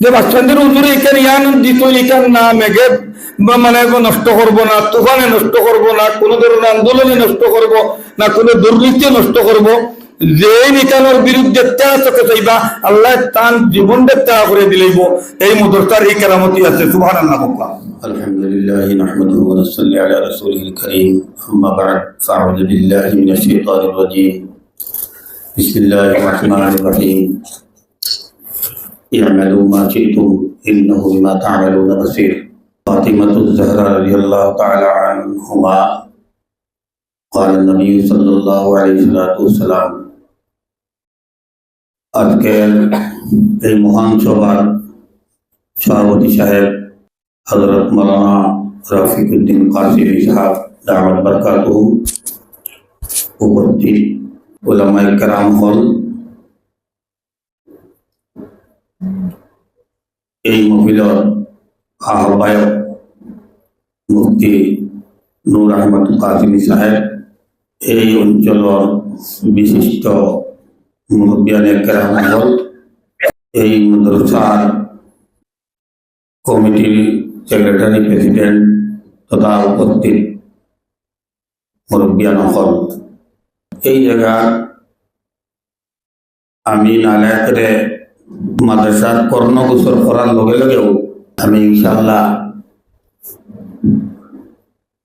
যে বাচ্চাদের উজুরে এখানে ইয়ান দিত এখান না মেঘে বা মানে নষ্ট করব না তুফানে নষ্ট করব না কোনো ধরনের আন্দোলনে নষ্ট করব না কোনো দুর্নীতি নষ্ট করব যে নিকানোর বিরুদ্ধে ত্যাগ চোখে চাইবা আল্লাহ তান জীবনটা ত্যাগ করে দিলেইব এই মুদ্রতার এই কেরামতি আছে সুভান আল্লাহ বকলা الحمد لله نحمده ونصلي على رسوله الكريم أما بعد فأعوذ بالله من الشيطان الرجيم بسم الله الرحمن الرحيم اعملوا ما شئتم إنه بما تعملون بصير فاطمة الزهراء رضي الله تعالى عنهما قال النبي صلى الله عليه الصلاة والسلام আজকের এই মহান সভার সভাপতি সাহেব হজরত মৌলানা রফিকুদ্দিন কাসির সাহেব দামদ বরকাত উপস্থিত ওলামাই কারাম হল এই মহিলার আহ্বায়ক মুফতি নূর আহমদ কাসিমি সাহেব, এই অঞ্চলের বিশিষ্ট মুরব্বিয়ানের কেরাম এই মাদ্রাসার কমিটির সেক্রেটারি প্রেসিডেন্ট তথা উপস্থিত মুরব্বিয়ান এই জায়গা আমি নালায়তরে মাদ্রাসার কর্ণগোচর করার লগে লগেও আমি ইনশাল্লাহ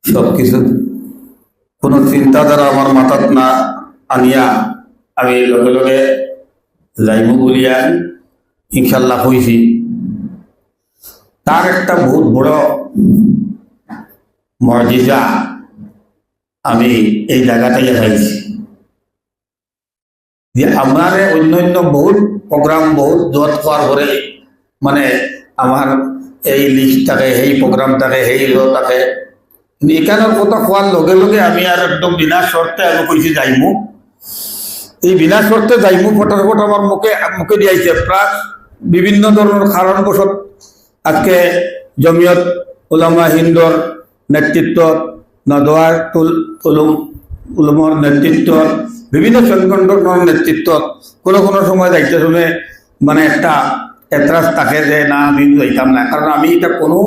সব কিছু কোনো চিন্তাধারা আমার মাথাত না আনিয়া আমি লগে লগে যাইব বলিয়া ইনশাল্লাহ হয়েছি তার একটা বহুত বড় মর্যাদা আমি এই জায়গাটাই পাইছি যে আমার অন্য অন্য বহুত প্রোগ্রাম বহুত জত করার পরে মানে আমার এই লিস্ট থাকে, সেই প্রোগ্রাম থাকে, সেই লো থাকে। এখানের কথা কোয়ার লগে লগে আমি আর একদম বিনা শর্তে আমি কইছি যাইমু এই বিনা শর্তে যাইমু ফটাফট আমার মুখে মুখে দিয়াইছে প্রাক বিভিন্ন ধরনের কারণবশত আজকে জমিয়ত উলামা হিন্দর নেতৃত্ব নদোয়ার উলুম উলুমর নেতৃত্ব বিভিন্ন সংগঠনের নেতৃত্ব কোনো কোনো সময় দায়িত্ব শুনে মানে একটা এতরাজ থাকে যে, না, আমি যাইতাম না। কারণ আমি এটা কোনো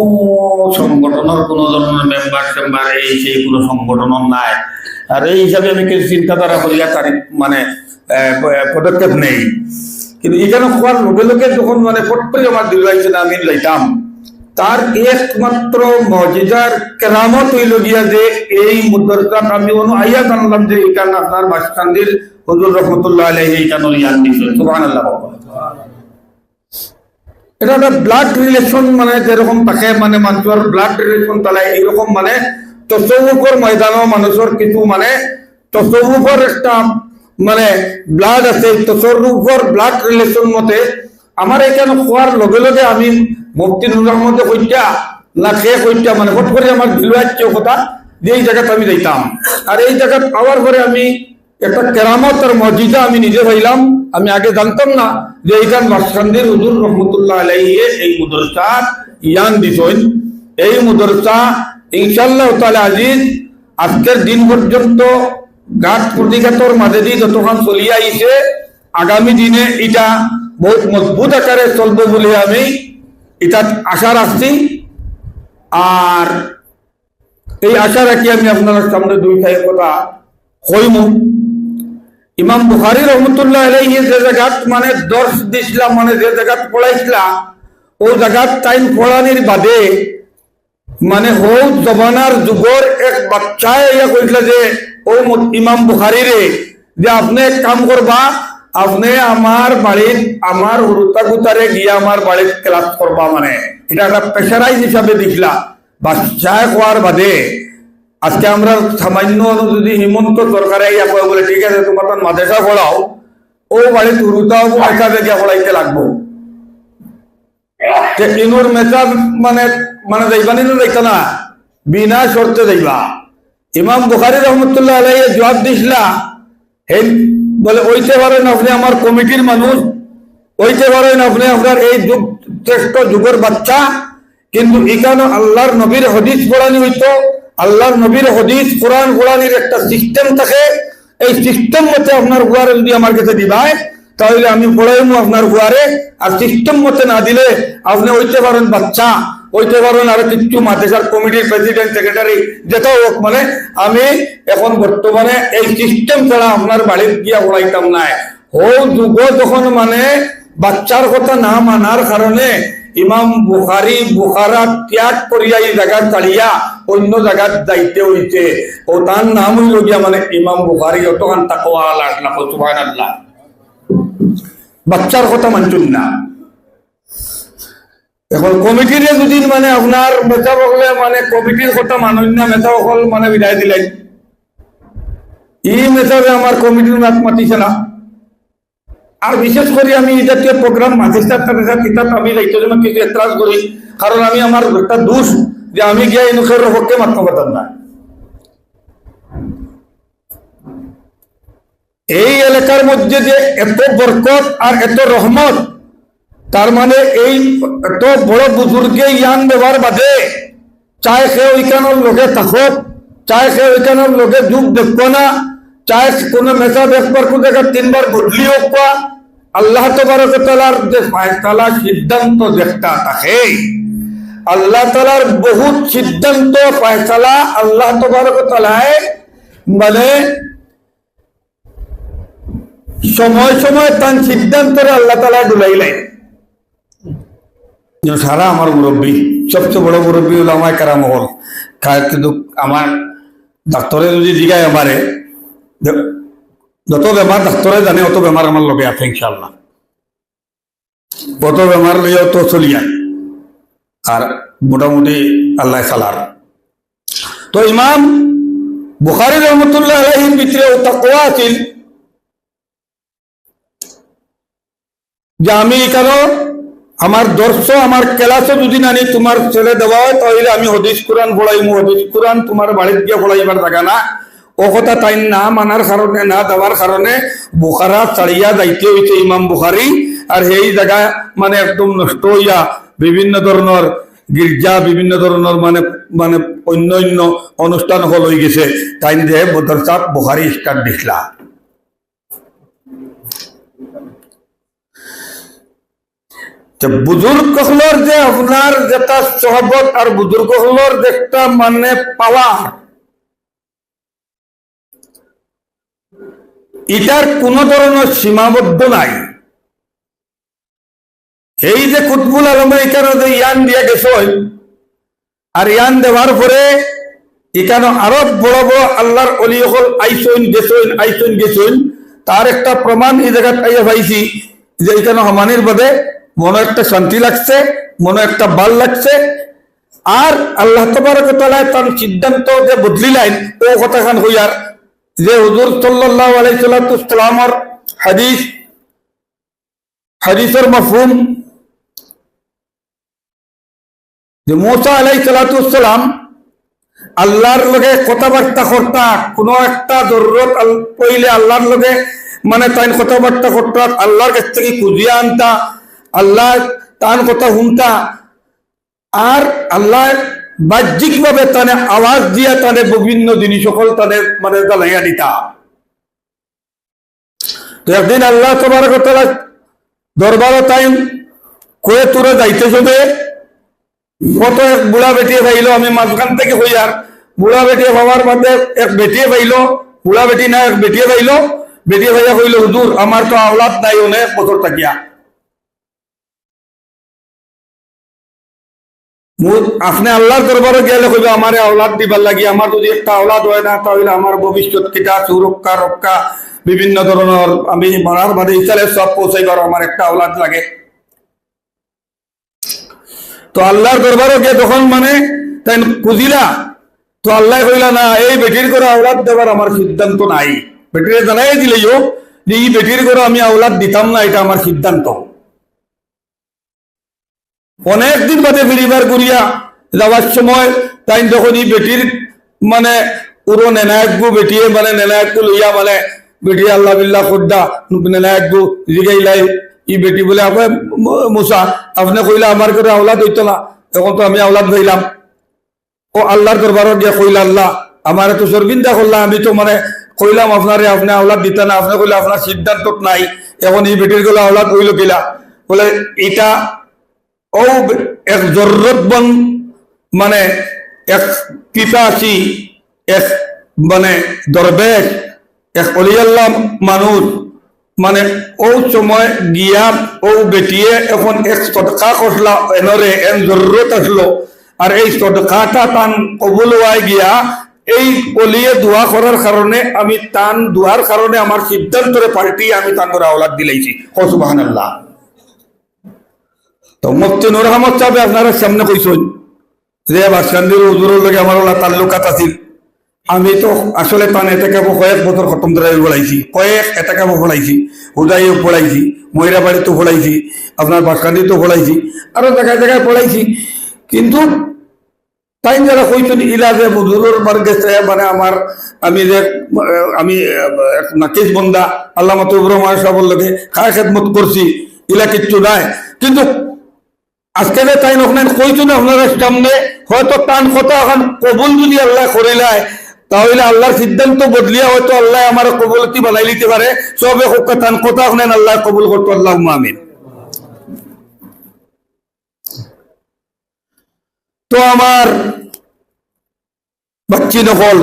সংগঠনের কোনো ধরনের মেম্বার টেম্বার এই সেই কোনো সংগঠনের নাই। আর এই হিসাবে আমি কিছু চিন্তাধারা করিয়া তার মানে পদক্ষেপ নেই। কিন্তু এখানে খোয়ার লোকে লোকে যখন মানে ফট করে আমার দিল আমি লাইতাম তার একমাত্র মজিজার কেরামত হইল গিয়া যে এই মুদ্রাটা আমি অনু আইয়া জানলাম যে এখানে আপনার মাসকান্দির হজুর রহমতুল্লাহ আলাইহি এইখানে ইয়ান দিছে সুবহানাল্লাহ। এটা একটা ব্লাড রিলেশন মানে যেরকম থাকে মানে মানুষের ব্লাড রিলেশন তাহলে এইরকম মানে তসৌফর ময়দানও মানুষের কিছু মানে তসৌফর একটা মানে ব্লাড আছে তসরুফর ব্লাড রিলেশন মতে আমার এখানে খোয়ার লগে লগে আমি মুফতি নুর রহমদে কইটা, না খেয়ে কইটা মানে হট করে আমার দিলুয়াচ্ছে কথা, যে এই জায়গাতে আমি যাইতাম। আর এই জায়গা পাওয়ার পরে আমি একটা কেরামত আর মসজিদা আমি নিজে হইলাম। আমি আগে জানতাম না যে এইখান বাসকান্দির হুজুর রহমতুল্লাহ আলাইহে এই মুদরসা ইয়ান দিছেন। এই মুদরসা ইনশাল্লাহ তাআলা আজিজ, আজকের দিন পর্যন্ত ঘাট প্রতিঘাতর মাঝে দিয়ে যতক্ষণ চলিয়ে আইছে, আগামী দিনে এটা বহুত মজবুত আকারে চলবে বলে আমি এটা আশা রাখছি। আর এই আশা রাখি আমি আপনার সামনে দুই খাই কথা কইমু। ইমাম বুখারি রহমতুল্লাহ আলাইহি যে জায়গাত মানে দর্শ দিছিলাম মানে যে জায়গাত পড়াইছিলা, ও জায়গাত টাইম পড়ানির বাদে মানে হৌ জমানার যুগর এক বাচ্চায় ইয়া কইছিল যে, ও ইমাম বুখারি রে যে আপনি এক কাম করবা আপনি আমার বাড়ির আমার হুরুতা গুতারে গিয়ে আমার বাড়ির ক্লাস করবা মানে। এটা একটা প্রেশারাইজ হিসাবে দেখলা। বাচ্চায় কোয়ার বাদে, আজকে আমরা সামান্য যদি হিমন্ত সরকারে ইয়া কয় বলে, ঠিক আছে তোমার তখন মাদ্রাসা পড়াও ও বাড়ি হুরুতাও পয়সা গিয়া পড়াইতে লাগবো। ইনুর মানে মানে যাইবানি না যাইতা না? বিনা শর্তে যাইবা। ইমাম বুখারি রহমতুল্লাহ আলাইহি জবাব দিছিলা বলে, ওইতে পারেন আপনি আমার কমিটির মানুষ। ওইতে পারেন আপনি আপনার এই যুগ শ্রেষ্ঠ যুগের বাচ্চা। কিন্তু এখানে আল্লাহর নবীর হদিস পড়ানি হইতো। আল্লাহর নবীর হদিস কোরআন কোরআনির একটা সিস্টেম থাকে। এই সিস্টেম মতে আপনার গুয়ারে যদি আমার কাছে দিবায়, তাহলে আমি পড়াইমু আপনার হুয়ারে আর সিস্টেম মতে না দিলে আপনি হইতে পারেন বাচ্চা। হইতে পারেন আর কিছু মাদ্রাসার কমিটির প্রেসিডেন্ট সেক্রেটারি যেটা হোক মানে আমি এখন বর্তমানে এই সিস্টেম ছাড়া আপনার বাড়ির গিয়া পড়াইতাম নাই। ও যুগ যখন মানে বাচ্চার কথা না মানার কারণে ইমাম বুখারি, বুখারা ত্যাগ করিয়া এই জায়গা ছাড়িয়া অন্য জায়গার যাইতে হইছে। ও তার নাম হইল গিয়া মানে ইমাম বুখারি, অতখান তাকওয়া আল্লাহ সুবহানাল্লাহ। বাচ্চার কথা মানছুন না। এখন কমিটিরে যদি মানে আপনার মেথা বকলে মানে কমিটির কথা মেথা বকল মানে বিদায় দিলেন ই মেথাবে আমার কমিটির মাত মাতিছে না। আর বিশেষ করে আমি জাতীয় প্রোগ্রাম মাদ্রাসার কিতাব আমি দায়িত্ব কিছু এতরাজ করি কারণ আমি আমার একটা দোষ যে আমি গিয়ে এই মুখের পক্ষে মাত্র পাতাম না এই এলাকার মধ্যে যে এত বরকত আর এত রহমত তার মানে এই এত বড় বুজুর্গে ইয়ান দেওয়ার বাদে, চায় সে ওইখানোর লোকে থাকক চায় সে ওইখানোর লোকে যুগ দেখব না, চায় কোনো মেসা দেখবার কোন জায়গা তিনবার বদলি হোক আল্লাহ তবরক তালার যে ফায়সালা সিদ্ধান্ত দেখতা থাকে আল্লাহ তালার বহুত সিদ্ধান্ত, ফায়সালা আল্লাহ তবরক তালায় মানে সময় সময় তার সিদ্ধান্তরে আল্লাহ তালা ডুলাইলেন যে সারা আমার মুরব্বী, সবচেয়ে বড় মুরব্বী হলো আমার কারাম হল কা- কিন্তু আমার ডাক্তারে যদি জিগায় আমারে যত বেমার ডাক্তারে জানে, অত বেমার আমার লগে আছে ইনশাল্লাহ কত বেমার লইয়া তো চলিয়া আর মোটামুটি আল্লাহ সালার তো ইমাম বুখারি রহমতুল্লাহ আলহির ভিতরে তাকওয়া আছিল যে আমি কেন আমার দর্শ, আমার ক্লাসও যদি নানি তোমার ছেলে দেওয়া হয়, তাহলে আমি হদিস কোরআন পড়াইমু। হদিস কোরআন তোমার বাড়িতে গিয়ে পড়াইবার জায়গা না। ও কথা তাই না মানার কারণে, না দেওয়ার কারণে বুখারা ছাড়িয়া যাইতে হইছে ইমাম বুখারি। আর সেই জায়গা মানে একদম নষ্ট হইয়া বিভিন্ন ধরনের গির্জা, বিভিন্ন ধরনের মানে মানে অন্য অন্য অনুষ্ঠান হল হয়ে গেছে। তাই যে বদরসাপ বুখারি স্টার্ট দিছিলা যে আপনার যেটা সহবত আর বুজুর্গ হলোর যে একটা মানে পাওয়া এটার কোন ধরনের সীমাবদ্ধ নাই। এই যে কুতবুল আলম এখানে যে ইয়ান দিয়ে গেছ আর ইয়ান দেওয়ার পরে এখানে আরও বড় বড় আল্লাহর অলি হল আইসইন গেছইন আইসইন গেছইন তার একটা প্রমাণ এই জায়গায় পাইয়া পাইছি যে এখানে হমানির বাদে মনে একটা শান্তি লাগছে, মনে একটা ভালো লাগছে। আর আল্লাহ তবরকতলায় তার সিদ্ধান্ত যে বদলিলেন। ও কথাখান হইয়ার যে হুজুর সাল্লাহ আলাইসাল্লামর হাদিস, হাদিসের মফহুম, যে মোসা আলাই সালাতাম আল্লাহর লগে কথাবার্তা করতা, কোনো একটা জরুরত পইলে আল্লাহর লগে মানে তাই কথাবার্তা করতা, আল্লাহর কাছ থেকে খুঁজিয়া আনতা আল্লাহ তার কথা শুনতা। আর আল্লাহ বাহ্যিক ভাবে তানে আওয়াজ দিয়া তানে বিভিন্ন জিনিস সকল তাদের মানে জ্বালাইয়া দিতা। তো একদিন আল্লাহ তোমার কথা দরবার তাই কয়ে, তোরা যাইতে হবে কত এক বুড়া বেটিয়ে পাইল আমি মাঝখান থেকে হই আর, বুড়া বেটিয়ে পাওয়ার বাদে এক বেটিয়ে পাইল বুড়া বেটি না, এক বেটিয়ে পাইল বেটিয়ে ভাইয়া কইল, হুজুর, আমার তো আওলাদ নাই অনেক বছর থাকিয়া। আপনি আল্লাহর দরবারে গেলে কইবে, আমার আওলাদ দিবার লাগি। আমার যদি একটা আওলাদ হয় না, তাহলে আমার ভবিষ্যৎ কিটা, সুরক্ষা, রক্ষা, বিভিন্ন ধরনের আমি মরার বাদে ইসালে সব পৌঁছাইবার আমার একটা আওলাদ লাগে। তো আল্লাহর দরবারে গিয়ে তখন মানে তাই খুঁজিলা তো আল্লাহ কইলা, না, এই বেটির করে আওলাদ দেবার আমার সিদ্ধান্ত নাই। বেটিরে জানাই দিলেও যে এই বেটির করে আমি আওলাদ দিতাম না, এটা আমার সিদ্ধান্ত। অনেকদিন বাদে ফিরিবার করিয়া যাওয়ার সময় তাই যখন এই বেটির মানে পুরো নেনায়কগু বেটিয়ে মানে নেনায়কগু লইয়া মানে বেটি আল্লাহ বিল্লাহ খুদ্দা নেনায়কগু জিগাইলাই, ই বেটি বলে আপনার মুসা আপনি কইলা আমার করে আওলাদ হইতো না, তখন তো আমি আওলাদ হইলাম। ও আল্লাহর দরবারত গিয়ে কইলা, আল্লাহ, আমার তো সর্বিন্দা করলাম আমি তো মানে কইলাম আপনারে, আপনি আওলাদ দিতে না, আপনি কইলে আপনার সিদ্ধান্ত নাই, এখন এই বেটিরগুলা আওলাদ হইল কিলা? বলে, এটা ও এক জরুরতবন মানে এক পিপাসী, এক মানে দরবেশ, এক অলিয়াল্লাহ মানুষ মানে ও সময় গিয়া ও বেটিয়ে এখন এক সদকা খসলা এনরে এন জরুরত আসলো। আর এই সদকাটা তান কবুল হওয়ায় গিয়া এই অলিয়ে দোয়া করার কারণে আমি তান দোয়ার কারণে আমার সিদ্ধান্তরে পাল্টি আমি তান ধরে আওলাদ দিলাইছি। হসুবাহান আল্লাহ তো মুফতি নুর আহমদ সাহেব, আপনারা সামনে কইসন যে বাসকান্দির হুজুরের লগে আমার ওলা তাল্লুকাত আছিল। আমি তো আসলে তান এটাকে কয়েক বছর খতম ধরে পড়াইছি কয়েক এটাকে পড়াইছি হুদাইও পড়াইছি ময়রা বাড়িতেও পড়াইছি আপনার বাসকান্দিতেও পড়াইছি আরও জায়গায় জায়গায় পড়াইছি কিন্তু তাই যারা কইছেন, ইলা যে হুজুরের বার গেছে মানে আমার আমি যে, আমি নাকিস বন্দা আল্লাহ মাতুবর সাহেবের লগে খায় খেদমত করছি, ইলা কিচ্ছু নাই। কিন্তু আজকে যে তাই ওখানে কইছো না আপনার সামনে, হয়তো টান কথা এখন কবুল যদি আল্লাহ করিলায় তাহলে আল্লাহর সিদ্ধান্ত বদলিয়া হয়তো আল্লাহ আমার কবুলতি বানাই নিতে পারে। সবে টান কথা ওখানে আল্লাহ কবুল করতো আল্লাহ আমিন। তো আমার বাচ্চি দখল,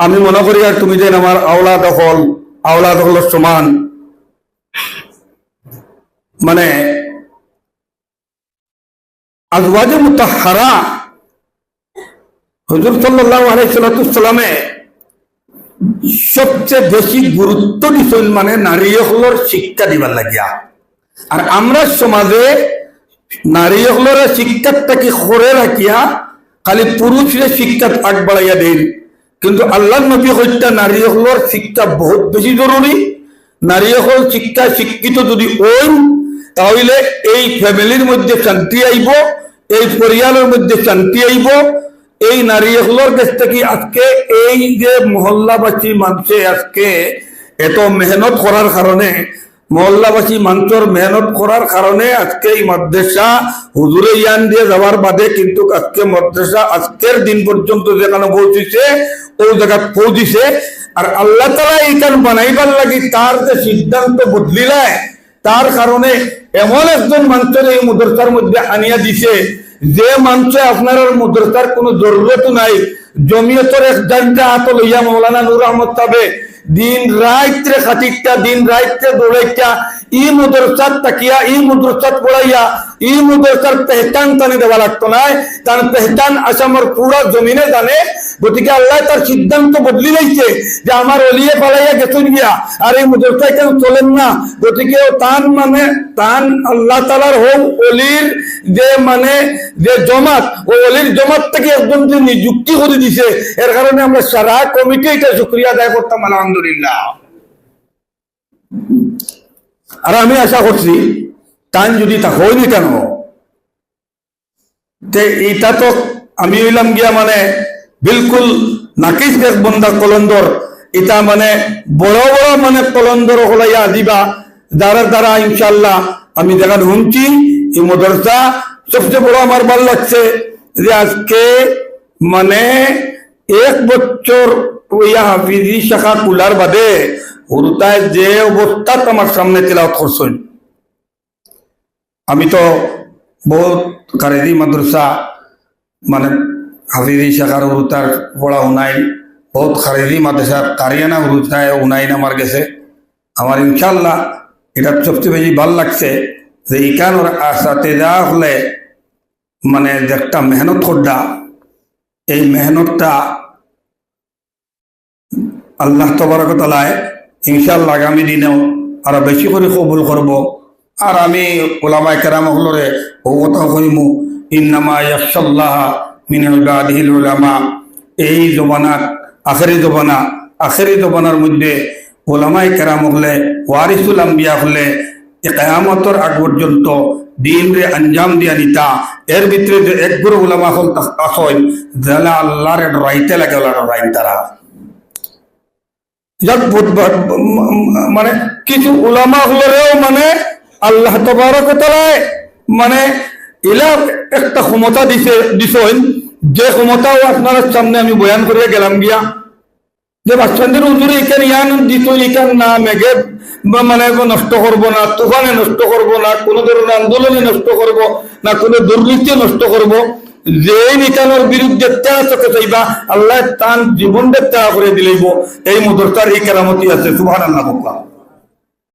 আমি মনে করি আর তুমি যেন আমার আওলা দখল, আওলা দখলের সমান। মানে আজওয়াজে মুতাহারা হুজুর সাল্লাল্লাহু আলাইহি সাল্লামে সবচেয়ে বেশি গুরুত্ব দিছেন মানে নারী হলর শিক্ষা দিবার লাগিয়া। আর আমরা সমাজে নারী হলর শিক্ষাটাকে করে রাখিয়া, খালি পুরুষের শিক্ষা আগ বাড়াইয়া দেন কিন্তু আল্লাহ নবী হত্যা নারী হলর শিক্ষা বহুত বেশি জরুরি। নারী হল শিক্ষা শিক্ষিত যদি ওন তাহলে এই ফ্যামিলির মধ্যে শান্তি আইব এই পরিবারের মধ্যে শান্তি আইব। এই নারী হলর কাছ থেকে আজকে এই যে মহল্লাবাসী মানুষে আজকে এত মেহনত করার কারণে, মহল্লাবাসী মানুষের মেহনত করার কারণে আজকে এই মাদ্রাসা হুজুরে ইয়ান দিয়ে যাওয়ার বাদে কিন্তু আজকে মাদ্রাসা আজকের দিন পর্যন্ত যেখানে পৌঁছেছে, ওই জায়গা পৌঁছিছে। আর আল্লাহ তালা এইখান বানাইবার লাগি তার যে সিদ্ধান্ত বদলিলায়, তার কারণে এমন একজন মানুষের এই মুদ্রতার মধ্যে আনিয়া দিছে যে মানুষে আপনার মুদ্রতার কোনো জরুরত নাই, জমিয়তর এক জানটা হাত লইয়া মৌলানা নুর আহমদ তাবে দিন রাত্রে খাটিকটা, দিন রাত্রে দৌড়াইটা, ই মুদ্রসাত তাকিয়া, ই মুদ্রসাত পড়াইয়া, ই মুদ্রসার পেহচান তানে দেওয়া লাগতো না তার পেহচান আসামর পুরা জমিনে জানে গতিকে আল্লাহ তার সিদ্ধান্ত বদলি লাইছে যে আমার অলিয়ে পালাইয়া গেছেন গিয়া। আর এই মুদ্রসা কেন চলেন না। গতিকে তান মানে তান আল্লাহ তালার হোক অলির যে মানে যে জমাত, ও অলির জমাত থেকে একজন যে নিযুক্তি করে দিছে, এর কারণে আমরা সারা কমিটি এটা শুক্রিয়া আদায় করতাম, আলহামদুলিল্লাহ। আর আমি আশা করছি টান যদি তা হয়নি কেন এটা তো আমি হইলাম গিয়া মানে বিলকুল নাকিস এক বন্দা কলন্দর এটা মানে বড় বড় মানে কলন্দর হলাইয়া দিবা। যারা দ্বারা ইনশাল্লাহ আমি দেখা শুনছি এই মদরসা সবচেয়ে বড় আমার ভালো লাগছে যে আজকে মানে এক বছর ওইয়া হাফিজি শাখা কুলার বাদে হুরুতায় যে অবস্থা আমার সামনে তেলাওয়াত করছেন আমি তো বহুত কারেদি মাদ্রাসা মানে হাফিজি শাখার হুরুতার পড়া উনাই বহুত খারেদি মাদ্রাসা কারিয়ানা হুরুতায় উনাই আমার গেছে। আমার ইনশাল্লাহ এটা সবচেয়ে বেশি ভালো লাগছে যে ইকান সাথে যা হলে মানে যে একটা মেহনত করডা এই মেহনতটা আল্লাহ তবরকতলায় ইনশাল্লাহ আগামী দিনেও আরও বেশি করে কবুল করব আর আমি ওলামায় কেরাম হলরে ও কথা কইমু, ইন্নামা ইয়াসাল্লাহ মিন ইবাদিহিল উলামা। এই জমানাত আখেরি জমানা, আখেরি জমানার মধ্যে ওলামায় কেরাম হলে, ওয়ারিসুল আম্বিয়া হলে কেয়ামতর আগ পর্যন্ত দিন রে আঞ্জাম দিয়া নিতা। এর ভিতরে যে এক গুরু ওলামা হল আসন যারা আল্লাহরে ডরাইতে লাগে ওলা ডরাইন তারা। মানে কিছু উলামা হলেও মানে আল্লাহ তবরকতলায় মানে ইলা একটা ক্ষমতা দিছে, দিছেন। যে ক্ষমতাও আপনার সামনে আমি বয়ান করে গেলাম গিয়া। যে বাচ্চাদের উজুরে এখানে ইয়ান দিত এখান না, মেঘে মানে নষ্ট করব না, তুফানে নষ্ট করব না, কোন ধরনের আন্দোলনে নষ্ট করব না, কোনো দুর্নীতি নষ্ট করব। যে নিকানোর বিরুদ্ধে ত্যাগ চোখে চাইবা, আল্লাহ তান জীবনটা ত্যাগ করে দিলেইব। এই মুদরতার এই কেরামতি আছে, সুবহানাল্লাহ